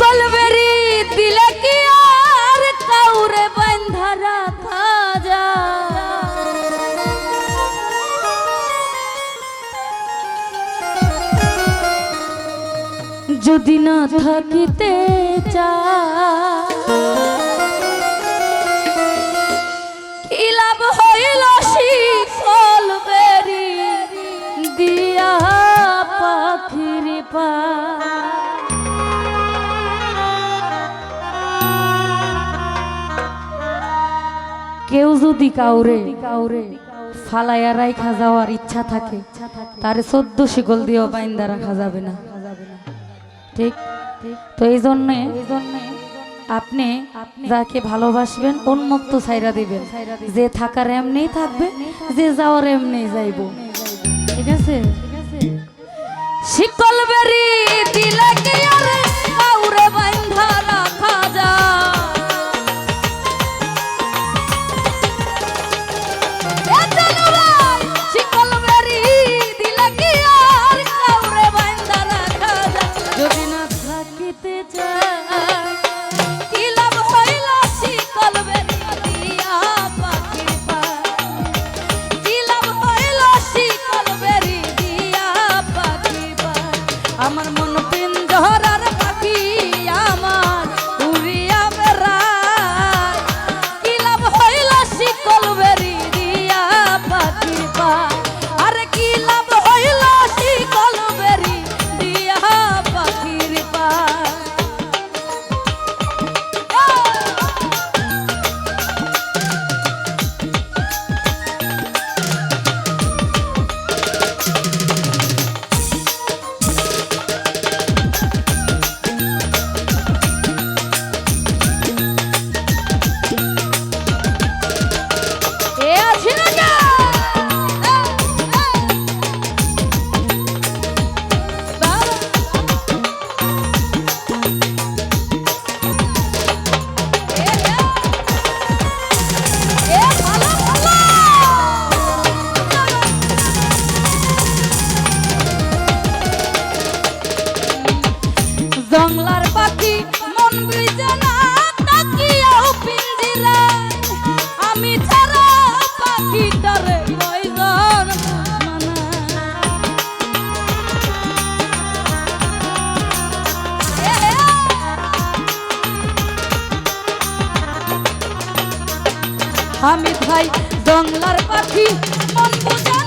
কলবেরি দিলে কি আর কাউরে বান্ধা রাখা যা যদি না থাকিতে চা কি লাভ হইল শিকল বেরি দিয়া পাখির পা কেউ যদি কাউরে কাউরে ফালাইয়া রাইখা যাওয়ার ইচ্ছা থাকে, তার চোদ্দ শিকল দিয়েও বাইন্দা রাখা যাবে না। ঠিক? তো এই জন্যে এই আপনি যাকে ভালোবাসবেন উন্মুক্ত সাইরা দিবেন। যে থাকার এমনি থাকবে, যে যাওয়ার এমনি যাইব। ঠিক আছে? শিকল বেরি দিলে কি আরে আমি ভাই জংলার পাখি মন বোঝা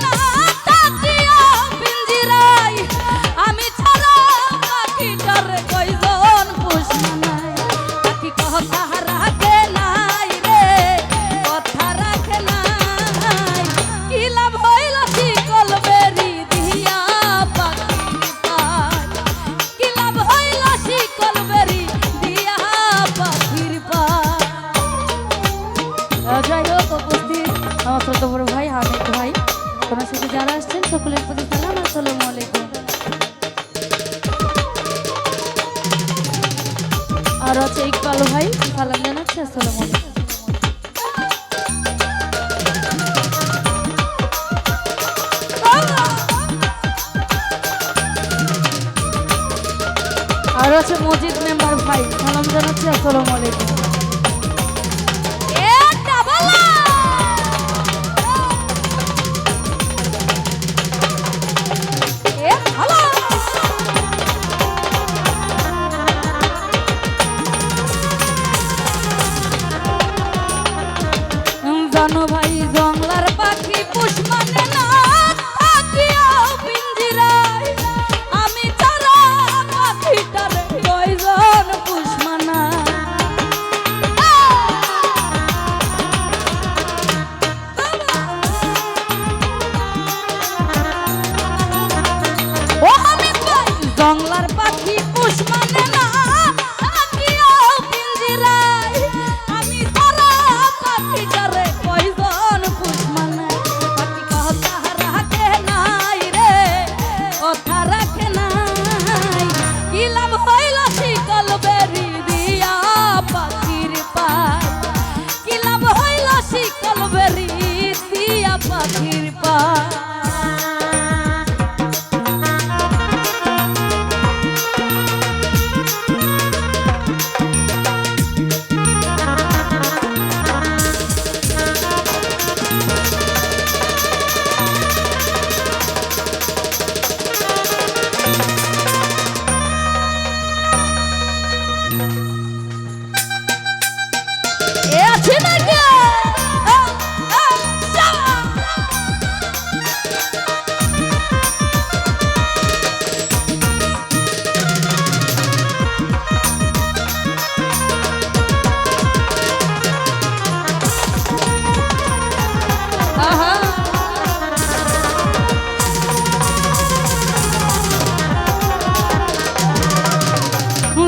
আসসালামু আলাইকুম। আর আছে মসজিদ ভাই জানাচ্ছি আর মেম্বার ভাই সালাম জানাচ্ছি আসসালামু আলাইকুম।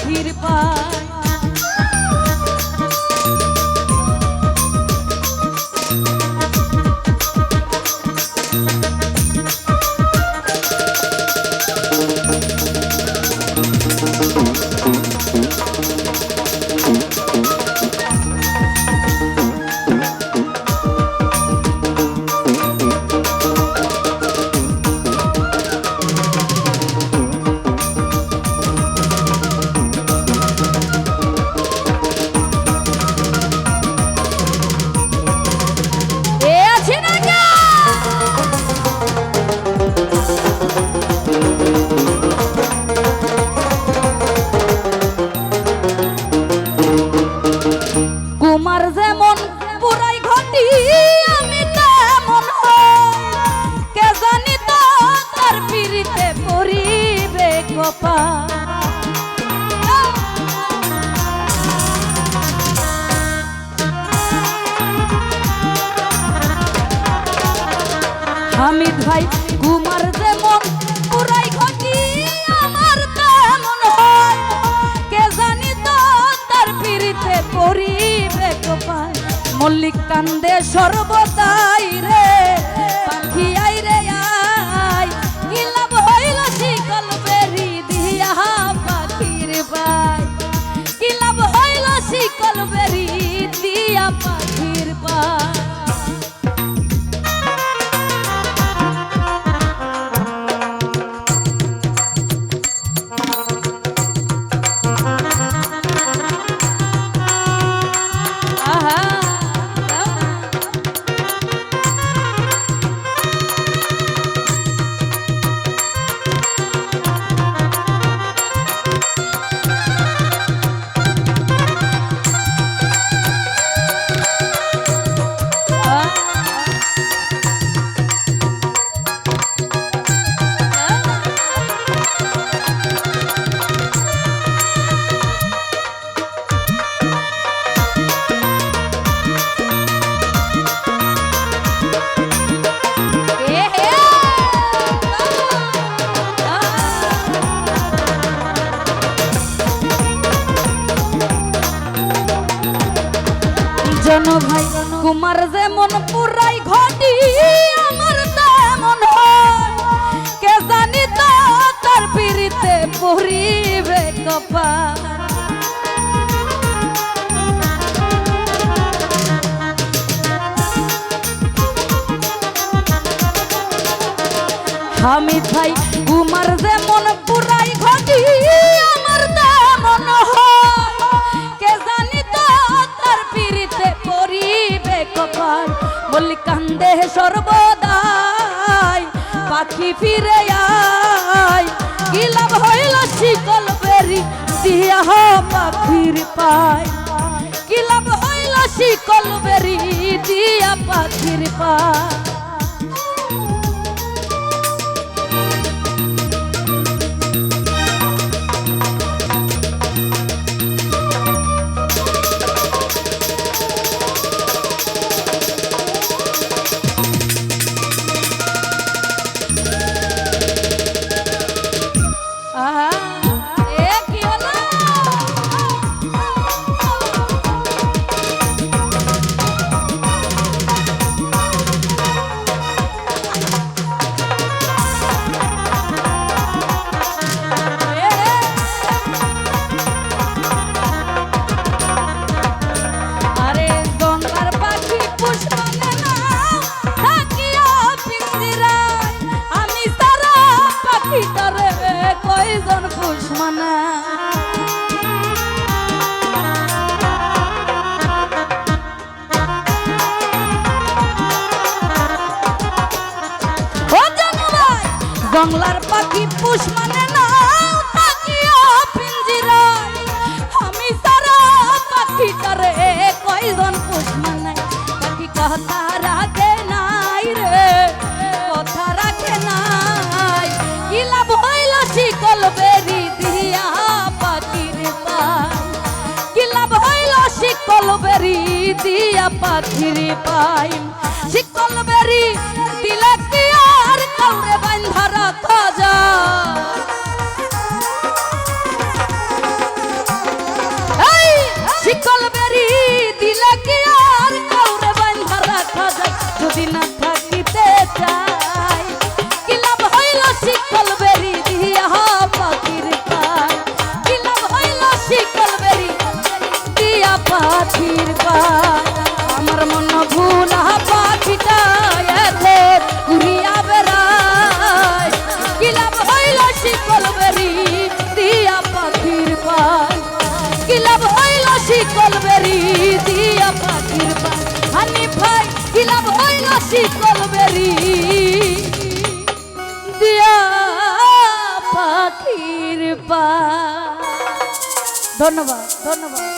পাখির কুমার যেমন পুরাই ঘটি, আমি তেমন। কে জানি তো তার পিড়িতে পরিবে কপা হামিদ ভাই, কুমার যেমন কান্দে সর্বদাই। পরিবে কপাল। হামিদ ভাই কুমার যেমন পুরাই ঘটি, আমার তেমন হয়। কে জানি তো তার পিড়িতে পরিবে কপাল। বলি কান্দে সর্বদাই, পাখি ফিরে আয়। কি লাভ হইল শিকল বেরি দিয়া পাখির পায়। কি লাভ হইল শিকল বেরি দিয়া পাখির পায়। জংলার পাখি পুষ মানে না আমি সারা পাখিটারে কয়জন পুষ মানে? পাখি কথা রাখে নাই রে, কথা রাখে নাই। কি লাভ হইল শিকল বেরি দিয়া পাখির পায় কি লাভ হইল শিকল বেরি দিয়া পাখির পাই শিকল বেরি দিলে যায় দিয়া ধন্যবাদ ধন্যবাদ।